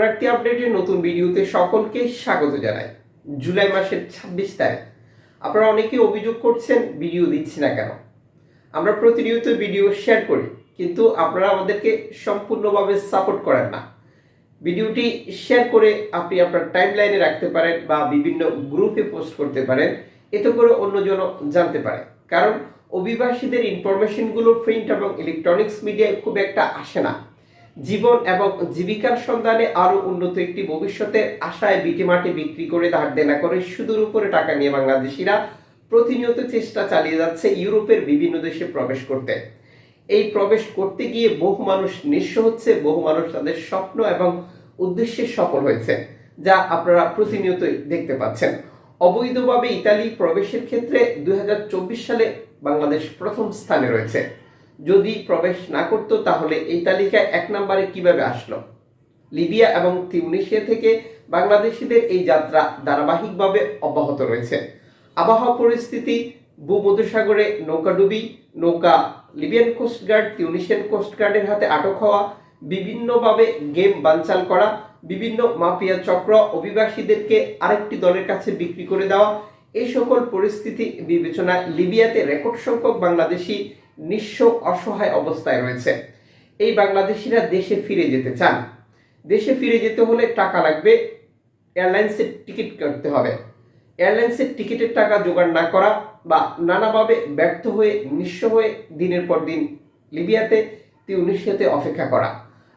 শরণার্থী আপডেটের নতুন ভিডিওতে সকলকে স্বাগত জানাই। জুলাই মাসের ছাব্বিশ তারিখ আপনারা অনেকে অভিযোগ করছেন, ভিডিও দিচ্ছি না কেন? আমরা প্রতিনিয়ত ভিডিও শেয়ার করি, কিন্তু আপনারা আমাদেরকে সম্পূর্ণভাবে সাপোর্ট করেন না। ভিডিওটি শেয়ার করে আপনি আপনার টাইম লাইনে রাখতে পারেন বা বিভিন্ন গ্রুপে পোস্ট করতে পারেন, এতে করে অন্যজন জানতে পারে। কারণ অভিবাসীদের ইনফরমেশনগুলো প্রিন্ট এবং ইলেকট্রনিক্স মিডিয়ায় খুব একটা আসে না। জীবন এবং জীবিকার সন্ধানে আরও উন্নত একটি ভবিষ্যতের আশায় বিটে মাটি বিক্রি করে ধার দেনা করে সুদূর উপরে টাকা নিয়ে বাংলাদেশিরা প্রতিনিয়ত চেষ্টা চালিয়ে যাচ্ছে ইউরোপের বিভিন্ন দেশে প্রবেশ করতে। এই প্রবেশ করতে গিয়ে বহু মানুষ নিঃস্ব হচ্ছে, বহু মানুষ তাদের স্বপ্ন এবং উদ্দেশ্যে সফল হয়েছে, যা আপনারা প্রতিনিয়তই দেখতে পাচ্ছেন। অবৈধভাবে ইতালি প্রবেশের ক্ষেত্রে দুই হাজার চব্বিশ সালে বাংলাদেশ প্রথম স্থানে রয়েছে। যদি প্রবেশ না করতো, তাহলে এই তালিকায় এক নম্বরে কীভাবে আসলো? লিবিয়া এবং তিউনিশিয়া থেকে বাংলাদেশিদের এই যাত্রা ধারাবাহিকভাবে অব্যাহত রয়েছে। আবহাওয়া পরিস্থিতি, ভূমধ্যসাগরে নৌকাডুবি নৌকা লিবিয়ান কোস্টগার্ড তিউনিশিয়ান কোস্টগার্ডের হাতে আটক হওয়া, বিভিন্নভাবে গেম বানচাল করা, বিভিন্ন মাফিয়া চক্র অভিবাসীদেরকে আরেকটি দলের কাছে বিক্রি করে দেওয়া, এই সকল পরিস্থিতি বিবেচনায় লিবিয়াতে রেকর্ড সংখ্যক বাংলাদেশি নিঃস্ব অসহায় অবস্থায় রয়েছে। এই বাংলাদেশিরা দেশে ফিরে যেতে চান। দেশে ফিরে যেতে হলে টাকা লাগবে, এয়ারলাইন্সের টিকিট কাটতে হবে। এয়ারলাইন্সের টিকিটের টাকা জোগাড় না করা বা নানাভাবে ব্যর্থ হয়ে, নিঃস্ব হয়ে দিনের পর দিন লিবিয়াতে তিউনিশিয়াতে অপেক্ষা করা।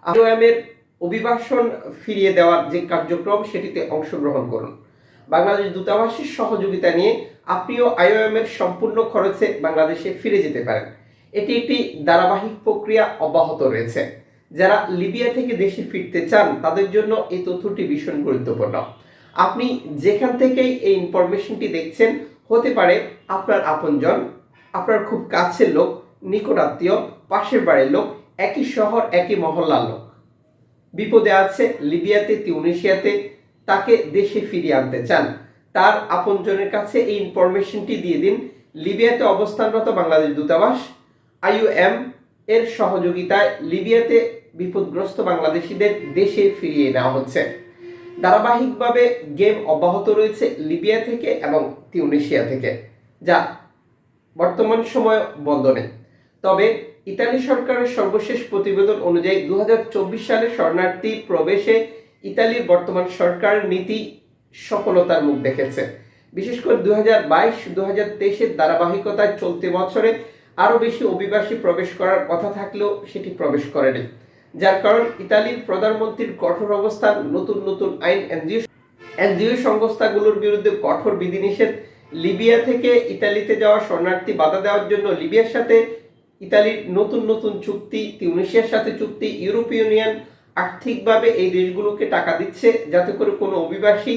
আইওএমের অভিবাসন ফিরিয়ে দেওয়ার যে কার্যক্রম, সেটিতে অংশগ্রহণ করুন। বাংলাদেশ দূতাবাসের সহযোগিতা নিয়ে আপনিও আইওএম এর সম্পূর্ণ খরচে বাংলাদেশে ফিরে যেতে পারেন। এটি একটি ধারাবাহিক প্রক্রিয়া অব্যাহত রয়েছে। যারা লিবিয়া থেকে দেশে ফিরতে চান, তাদের জন্য এই তথ্যটি ভীষণ গুরুত্বপূর্ণ। আপনি যেখান থেকেই এই ইনফরমেশনটি দেখছেন, হতে পারে আপনার আপনজন, আপনার খুব কাছের লোক, নিকট আত্মীয়, পাশের বাড়ির লোক, একই শহর, একই মহল্লার লোক। বিপদে আছে লিবিয়াতে, তিউনিশিয়াতে, তাকে দেশে ফিরিয়ে আনতে চান। তার আপনজনের কাছে এই ইনফরমেশনটি দিয়ে দিন, লিবিয়াতে অবস্থানরত বাংলাদেশ দূতাবাস আইইউএম এর সহযোগিতায় লিবিয়াতে বিপদগ্রস্ত বাংলাদেশিদের দেশে ফিরিয়ে নেওয়া হচ্ছে। ধারাবাহিকভাবে গেম অব্যাহত রয়েছে লিবিয়া থেকে এবং তিউনিশিয়া থেকে, যা বর্তমান সময় বন্ধ নেই। তবে ইতালি সরকারের সর্বশেষ প্রতিবেদন অনুযায়ী দু হাজার চব্বিশ সালে শরণার্থী প্রবেশে ইতালির বর্তমান সরকার নীতি সফলতার মুখ দেখেছে। বিশেষ করে দু হাজার বাইশ দু হাজার তেইশের ধারাবাহিকতায় চলতি বছরে আরও বেশি অভিবাসী প্রবেশ করার কথা থাকলেও সেটি প্রবেশ করেনি। যার কারণ ইতালির প্রধানমন্ত্রীর কঠোর অবস্থান, নতুন নতুন আইন, এনজিও এনজিও সংস্থাগুলোর বিরুদ্ধে কঠোর বিধিনিষেধ, লিবিয়া থেকে ইতালিতে যাওয়া শরণার্থী বাধা দেওয়ার জন্য লিবিয়ার সাথে ইতালির নতুন নতুন চুক্তি, তিউনিশিয়ার সাথে চুক্তি, ইউরোপীয় ইউনিয়ন আর্থিকভাবে এই দেশগুলোকে টাকা দিচ্ছে যাতে করে কোনো অভিবাসী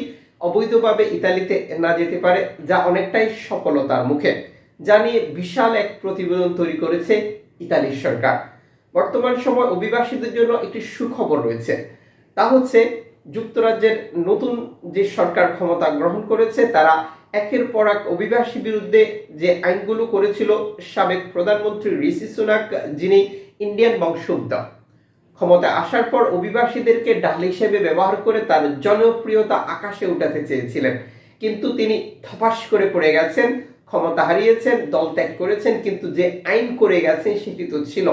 অবৈধভাবে ইতালিতে না যেতে পারে, যা অনেকটাই সফলতার মুখে। যা নিয়ে বিশাল এক প্রতিবেদন তৈরি করেছে ইতালির সরকার। বর্তমান সময় অভিবাসীদের জন্য একটি সুখবর রয়েছে। তা হচ্ছে, যুক্তরাজ্যের নতুন যে সরকার ক্ষমতা গ্রহণ করেছে, তারা একের পর এক অভিবাসী বিরুদ্ধে যে আইনগুলো করেছিল, সাবেক প্রধানমন্ত্রী ঋষি সুনাক, যিনি ইন্ডিয়ান বংশোদ্ভূত। ক্ষমতা আসার পর অভিবাসীদেরকে ডাল হিসেবে ব্যবহার করে তার জনপ্রিয়তা আকাশে উঠাতে চেয়েছিলেন। কিন্তু তিনি থপাস করে পড়ে গেছেন ক্ষমতা হারিয়েছেন, দল ত্যাগ করেছেন, কিন্তু যে আইন করে গেছেন সেটি তো ছিল।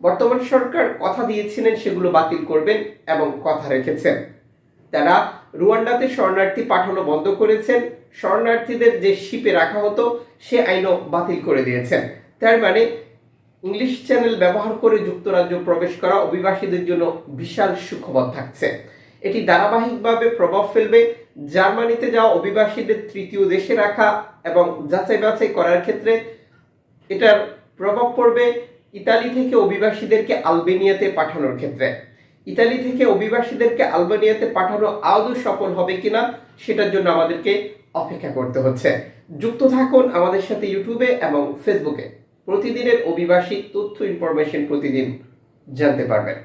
বর্তমান সরকার কথা দিয়েছিলেন, সেগুলো বাতিল করবেন এবং কথা রেখেছেন। তারা রুয়ান্ডাতে শরণার্থী পাঠানো বন্ধ করেছেন। শরণার্থীদের যে শিপে রাখা হতো, সে আইনও বাতিল করে দিয়েছেন। তার মানে ইংলিশ চ্যানেল ব্যবহার করে যুক্তরাজ্য প্রবেশ করা অভিবাসীদের জন্য বিশাল সুখবর থাকছে। এটি ধারাবাহিকভাবে প্রভাব ফেলবে। জার্মানিতে যাওয়া অভিবাসীদের তৃতীয় দেশে রাখা এবং যাচাই বাছাই করার ক্ষেত্রে এটার প্রভাব পড়বে ইতালি থেকে অভিবাসীদেরকে আলবেনিয়াতে পাঠানোর ক্ষেত্রে। ইতালি থেকে অভিবাসীদেরকে আলবেনিয়াতে পাঠানো আদৌ সফল হবে কিনা সেটার জন্য আমাদেরকে অপেক্ষা করতে হচ্ছে। যুক্ত থাকুন আমাদের সাথে ইউটিউবে এবং ফেসবুকে। প্রতিদিনের অভিবাসী তথ্য, ইনফরমেশন প্রতিদিন জানতে পারবেন।